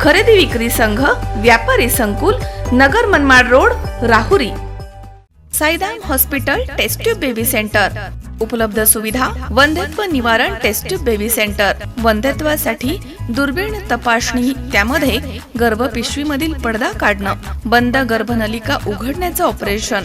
खरेदी विक्री संघ व्यापारी संकुल नगर Manmad road Rahuri. Saidam hospital test tube baby centre. उपलब्ध सुविधा वंध्यत्व निवारण टेस्ट्यूब बेबी सेंटर. वंध्यत्वासाठी दुर्बीण तपासणी त्यामध्ये गर्भपिशवीमधील पडदा काढणं बंद गर्भनलिका उघडण्याचं ऑपरेशन.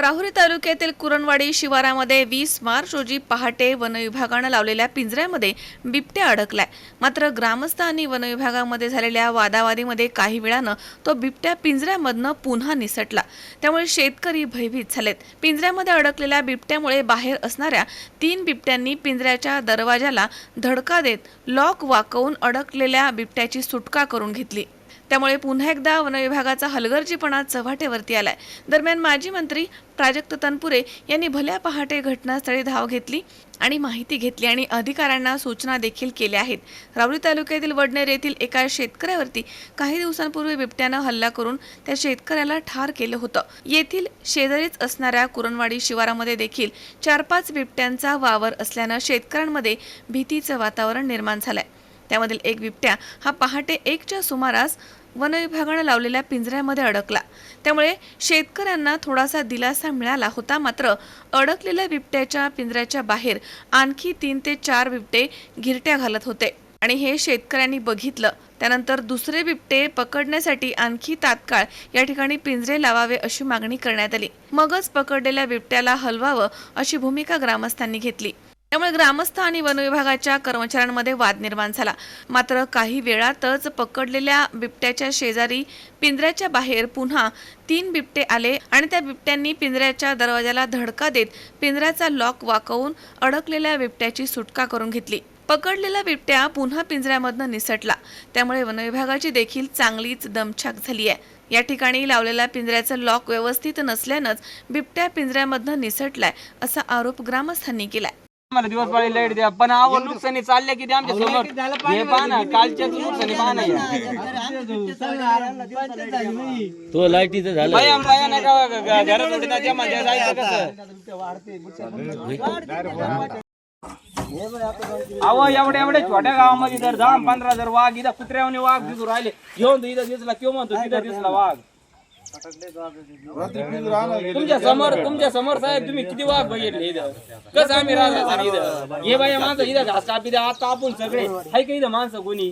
राहुरी तालुक्यातील कुरणवाडी शिवारामध्ये वीस मार्च रोजी पहाटे वनविभागानं लावलेल्या पिंजऱ्यामध्ये बिबट्या अडकलाय. मात्र ग्रामस्थ आणि वनविभागामध्ये झालेल्या वादावादीमध्ये काही वेळानं तो बिबट्या पिंजऱ्यामधनं पुन्हा निसटला. त्यामुळे शेतकरी भयभीत झालेत. पिंजऱ्यामध्ये अडकलेल्या बिबट्यामुळे बाहेर असणाऱ्या तीन बिबट्यांनी पिंजऱ्याच्या दरवाजाला धडका देत लॉक वाकवून अडकलेल्या बिबट्याची सुटका करून घेतली. त्यामुळे पुन्हा एकदा वनविभागाचा हलगर्जीपणा चव्हाटेवरती आलाय. दरम्यान माजी मंत्री प्राजक्त तनपुरे यांनी भल्या पहाटे घटनास्थळी धाव घेतली आणि माहिती घेतली आणि अधिकाऱ्यांना सूचना देखील केल्या आहेत. रावरी तालुक्यातील वडनेर येथील एका शेतकऱ्यावरती काही दिवसांपूर्वी बिबट्यानं हल्ला करून त्या शेतकऱ्याला ठार केलं होतं. येथील शेजारीच असणाऱ्या कुरणवाडी शिवारामध्ये देखील चार पाच बिबट्यांचा वावर असल्यानं शेतकऱ्यांमध्ये भीतीचं वातावरण निर्माण झालंय. त्यामधील एक बिबट्या हा पहाटे एकच्या सुमारास वनविभागानं लावलेल्या पिंजऱ्यामध्ये अडकला. त्यामुळे शेतकऱ्यांना थोडासा दिलासा मिळाला होता मात्र अडकलेल्या बिबट्याच्या पिंजऱ्याच्या बाहेर आणखी तीन ते चार बिबटे गिरट्या घालत होते. आणि हे शेतकऱ्यांनी बघितलं. त्यानंतर दुसरे बिबटे पकडण्यासाठी आणखी तात्काळ या ठिकाणी पिंजरे लावावे अशी मागणी करण्यात आली. मगच पकडलेल्या बिबट्याला हलवावं अशी भूमिका ग्रामस्थांनी घेतली. त्यामुळे ग्रामस्थ आणि वनविभागाच्या कर्मचाऱ्यांमध्ये वाद निर्माण झाला. मात्र काही वेळातच पकडलेल्या बिबट्याच्या शेजारी पिंजऱ्याच्या बाहेर पुन्हा तीन बिबटे आले आणि त्या बिबट्यांनी पिंजऱ्याच्या दरवाजाला धडका देत पिंजऱ्याचा लॉक वाकवून अडकलेल्या बिबट्याची सुटका करून घेतली. पकडलेला बिबट्या पुन्हा पिंजऱ्यामधनं निसटला. त्यामुळे वनविभागाची देखील चांगलीच दमछाक झाली आहे. या ठिकाणी लावलेल्या पिंजऱ्याचं लॉक व्यवस्थित नसल्यानंच बिबट्या पिंजऱ्यामधनं निसटलाय असा आरोप ग्रामस्थांनी केलाय. आम्हाला दिवस पाळी लाइट द्या. पण आवर नुकसानी चालल्या किती आमच्यासमोर? हे पहा ना कालच्या नुकसानी तो लाईटीचं झालं. बाया बाया घरात जमा जायचं कसं? अहो एवढ्या एवढ्या छोट्या गावामध्ये जर दहा पंधरा जर वाघ इथं कुत्र्याने वाघ दिसू राहिले. घेऊन तो इथं दिसला किंवा म्हणतो तिथं दिसला वाघ. तुमच्यासमोर तुमच्यासमोर साहेब तुम्ही किती वाघ बघितले इथं? कसं आम्ही राहतो इथं? हे बाई माणसं इथं घास कापी द्या आता आपण सगळे. हाय का इथं माणसं कोणी?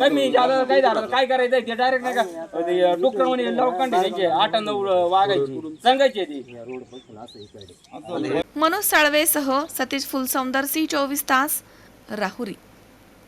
कमी झालं काय झालं काय करायचं ते डायरेक्ट नाही का? डुकर म्हणे लोखंड त्यांचे आठ नऊ वाघायची. सांगायचे ते. मनोज साळवेसह सतीश फुलसौंदर सी चोवीस तास राहुरी.